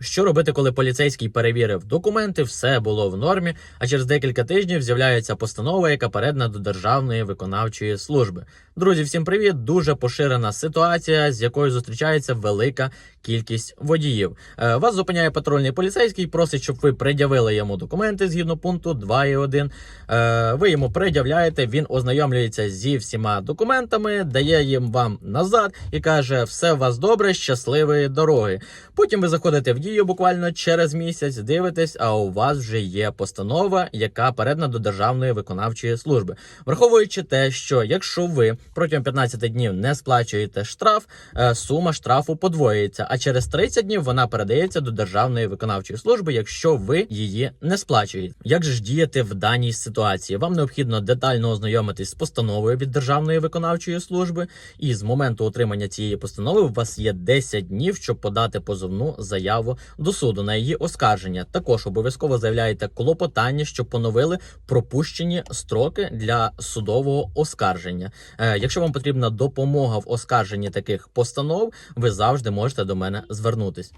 Що робити, коли поліцейський перевірив документи, все було в нормі, а через декілька тижнів з'являється постанова, яка передана до Державної виконавчої служби. Друзі, всім привіт! Дуже поширена ситуація, з якою зустрічається велика кількість водіїв. Е, Вас зупиняє патрульний поліцейський, просить, щоб ви пред'явили йому документи згідно пункту 2.1. Е, Ви йому пред'являєте, він ознайомлюється зі всіма документами, дає їм вам назад і каже: все у вас добре, щасливої дороги. Потім ви заходите в дію буквально через місяць, дивитесь, а у вас вже є постанова, яка передана до Державної виконавчої служби. Враховуючи те, що якщо ви протягом 15 днів не сплачуєте штраф, е, сума штрафу подвоюється, а через 30 днів вона передається до Державної виконавчої служби, якщо ви її не сплачуєте. Як ж діяти в даній ситуації? Вам необхідно детально ознайомитись з постановою від Державної виконавчої служби, і з моменту отримання цієї постанови у вас є 10 днів, щоб подати позовну заяву до суду на її оскарження. Також обов'язково заявляєте клопотання, що поновили пропущені строки для судового оскарження. Е, якщо вам потрібна допомога в оскарженні таких постанов, ви завжди можете до мене звернутись.